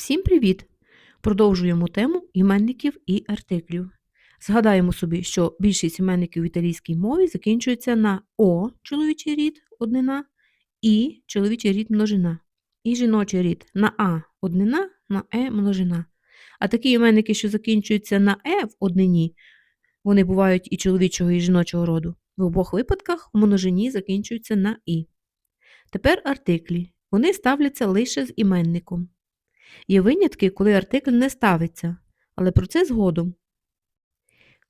Всім привіт! Продовжуємо тему іменників і артиклів. Згадаємо собі, що більшість іменників в італійській мові закінчуються на О чоловічий рід однина, і чоловічий рід множина, і жіночий рід на А однина, на Е множина. А такі іменники, що закінчуються на Е в однині, вони бувають і чоловічого, і жіночого роду. В обох випадках в множині закінчуються на І. Тепер артиклі. Вони ставляться лише з іменником. Є винятки, коли артикль не ставиться, але про це згодом.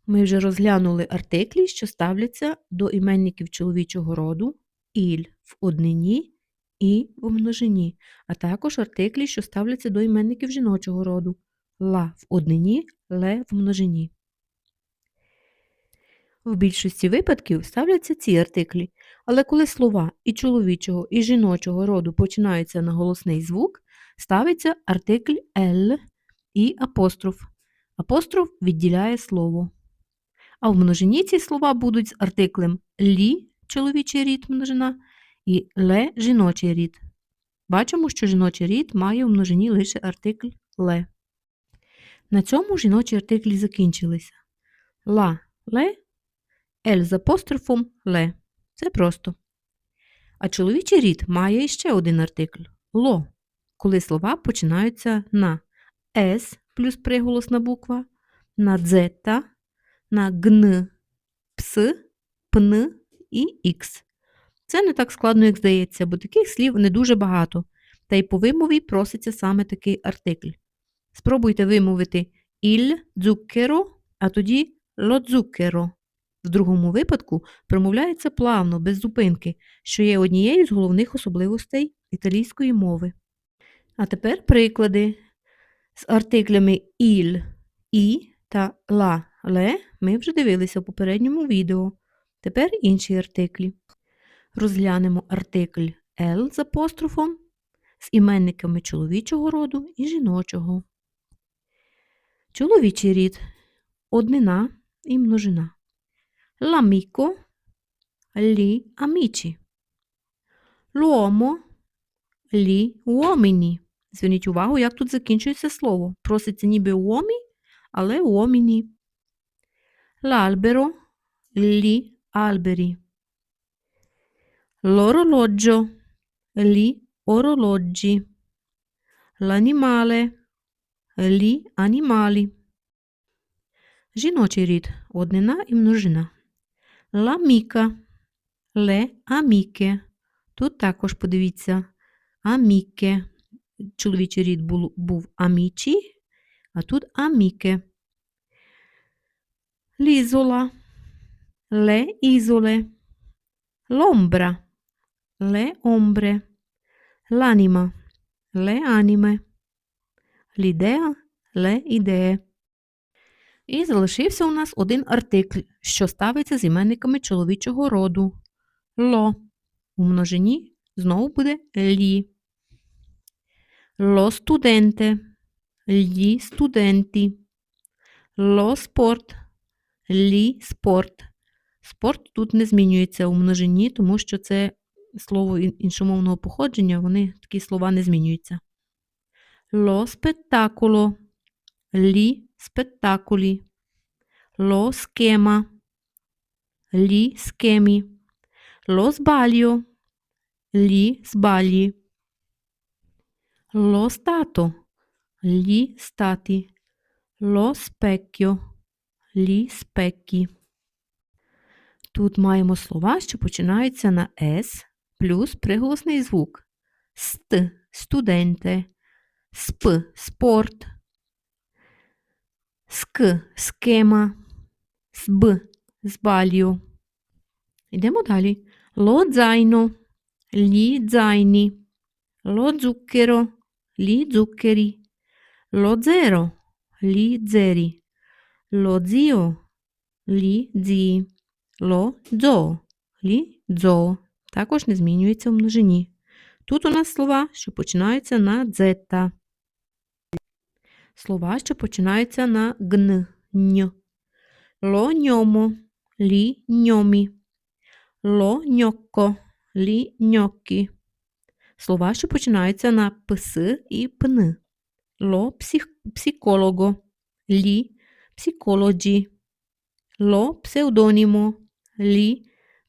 Ми вже розглянули артиклі, що ставляться до іменників чоловічого роду іль в однині і в множині, а також артиклі, що ставляться до іменників жіночого роду ла в однині, ле в множині. В більшості випадків ставляться ці артиклі, але коли слова і чоловічого, і жіночого роду починаються на голосний звук, ставиться артикль «л» і апостроф. Апостроф відділяє слово. А в множині ці слова будуть з артиклем лі чоловічий рід множина і ле жіночий рід. Бачимо, що жіночий рід має в множині лише артикль ле. На цьому жіночі артиклі закінчилися. Ла ле, ель з апострофом ле. Це просто. А чоловічий рід має ще один артикль ло коли слова починаються на С плюс приголосна буква, на дзета, на гн, пс, пн і х. Це не так складно, як здається, бо таких слів не дуже багато, та й по вимові проситься саме такий артикль. Спробуйте вимовити іль дзукеро, а тоді лодзукеро. В другому випадку промовляється плавно, без зупинки, що є однією з головних особливостей італійської мови. А тепер приклади. З артиклями іль, і та ла, ле ми вже дивилися в попередньому відео. Тепер інші артиклі. Розглянемо артикль L з апострофом з іменниками чоловічого роду і жіночого. Чоловічий рід однина і множина. L'amico, gli amici. L'uomo, gli uomini. Зверніть увагу, як тут закінчується слово. Проситься ніби уомі, але уоміні. L'albero, gli alberi. L'orologio, gli orologi. L'animale, gli animali. Жіночий рід однина і множина. L'amica, le amiche. Тут також подивіться аміке чоловічий рід був, був амічі, а тут аміке. Лізола, ле ізоле, ломбра, ле омбре, ланіма, ле аніме, лідеа, ле ідеє. І залишився у нас один артикль, що ставиться з іменниками чоловічого роду. Ло. У множині знову буде лі. Lo studente, gli studenti, lo sport, лі спорт. Спорт тут не змінюється у множині, тому що це слово іншомовного походження, вони такі слова не змінюються. Lo spettacolo, gli spettacoli, lo schema, gli schemi, lo sbaglio, gli sbagli. Lo stato, gli stati, lo specchio, gli specchi. Тут маємо слова, що починаються на С плюс приголосний звук. Ст студенте, сп спорт, ск схема, сб збалью. Йдемо далі. Ло дзайно, лі дзайні, ло дзукеро, gli zuccheri, lo zero, gli zeri, lo zio, gli zii, lo дзо, гли дзо. Також не змінюється в множині. Тут у нас слова, що починаються на дзета. Слова, що починаються на гн, нь. Ло ньомо, лі ньомі. Ло ньокко, лі ньоккі. Слова, що починаються на пс і пн. psих, psicologo, lì psicologi, lo pseudonimo, lì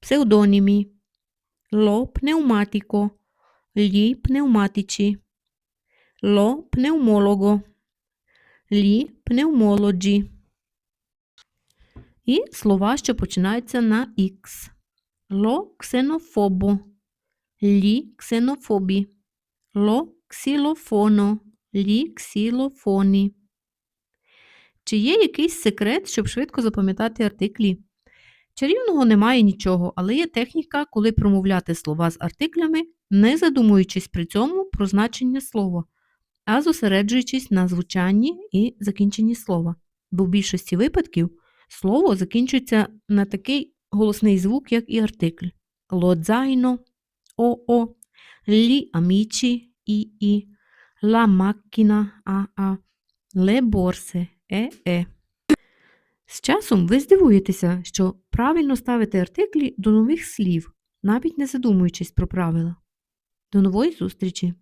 pseudonimi, lo pneumatico, lì pneumatici, lo pneumologo, lì pneumologi. І слова, що починаються на X. Ло ксенофобо, лі ксенофобі, ло ксілофоно, лі ксілофоні. Чи є якийсь секрет, щоб швидко запам'ятати артиклі? Чарівного немає нічого, але є техніка, коли промовляти слова з артиклями, не задумуючись при цьому про значення слова, а зосереджуючись на звучанні і закінченні слова. Бо в більшості випадків слово закінчується на такий голосний звук, як і артикль. Lo zaino, ОО, лі амічі, ІІ, la macchina, le borse, ЕЕ. З часом ви здивуєтеся, що правильно ставити артиклі до нових слів, навіть не задумуючись про правила. До нової зустрічі!